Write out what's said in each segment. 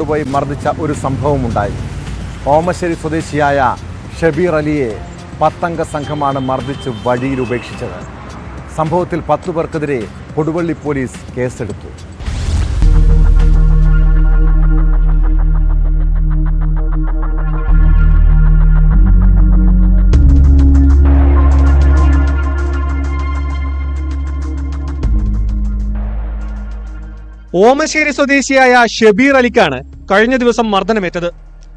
കൊണ്ടുപോയി മർദ്ദിച്ച ഒരു സംഭവമുണ്ടായി. ഓമശ്ശേരി സ്വദേശിയായ ഷബീർ അലിയെ പത്തംഗ സംഘമാണ് മർദ്ദിച്ച് വഴിയിൽ ഉപേക്ഷിച്ചത്. സംഭവത്തിൽ പത്തു പേർക്കെതിരെ കൊടുവള്ളി പോലീസ് കേസെടുത്തു. ഓമശ്ശേരി സ്വദേശിയായ ഷബീർ അലിക്കാണ് കഴിഞ്ഞ ദിവസം മർദ്ദനമേറ്റത്.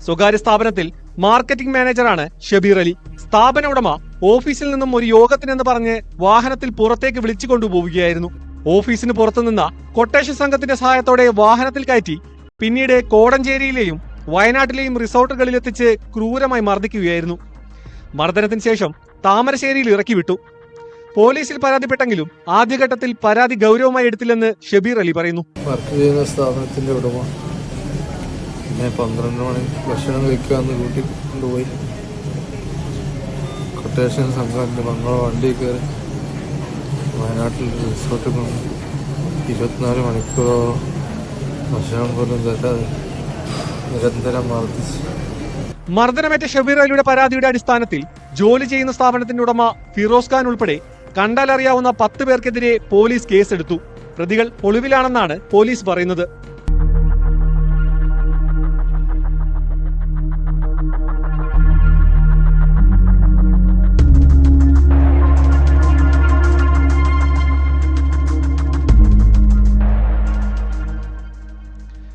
സ്വകാര്യ സ്ഥാപനത്തിൽ മാർക്കറ്റിംഗ് മാനേജറാണ് ഷബീർ അലി. സ്ഥാപന ഉടമ ഓഫീസിൽ നിന്നും ഒരു യോഗത്തിനെന്ന് പറഞ്ഞ് വാഹനത്തിൽ പുറത്തേക്ക് വിളിച്ചു കൊണ്ടുപോവുകയായിരുന്നു. ഓഫീസിന് പുറത്തുനിന്ന കൊട്ടേഷൻ സംഘത്തിന്റെ സഹായത്തോടെ വാഹനത്തിൽ കയറ്റി പിന്നീട് കോടഞ്ചേരിയിലെയും വയനാട്ടിലെയും റിസോർട്ടുകളിലെത്തിച്ച് ക്രൂരമായി മർദ്ദിക്കുകയായിരുന്നു. മർദ്ദനത്തിന് ശേഷം താമരശ്ശേരിയിൽ ഇറക്കി വിട്ടു. പോലീസിൽ പരാതിപ്പെട്ടെങ്കിലും ആദ്യഘട്ടത്തിൽ പരാതി ഗൗരവമായി എടുത്തില്ലെന്ന് ഷബീർ അലി പറയുന്നു. വർക്ക് ചെയ്യുന്ന സ്ഥാപനത്തിന്റെ ഉടമ എന്നെ പന്ത്രണ്ട് മണി ഭക്ഷണം കഴിക്കാമെന്ന് കൂട്ടി കൊണ്ടുപോയി. കൊട്ടേഷൻ സംഘത്തിന്റെ മംഗള വണ്ടി കയറി വയനാട്ടിൽ റിസോർട്ടിൽ കൊണ്ട് ഇരുപത്തിനാല് മണിക്കൂറോളം ഭക്ഷണം പോലും തരാതെ നിരന്തരം മർദ്ദിച്ചു. മർദ്ദനമേറ്റ ഷബീർ അലിയുടെ പരാതിയുടെ അടിസ്ഥാനത്തിൽ ജോലി ചെയ്യുന്ന സ്ഥാപനത്തിന്റെ ഉടമ ഫിറോസ് ഖാൻ ഉൾപ്പെടെ കണ്ടാലറിയാവുന്ന പത്ത് പേർക്കെതിരെ പോലീസ് കേസെടുത്തു. പ്രതികൾ ഒളിവിലാണെന്നാണ് പോലീസ് പറയുന്നത്.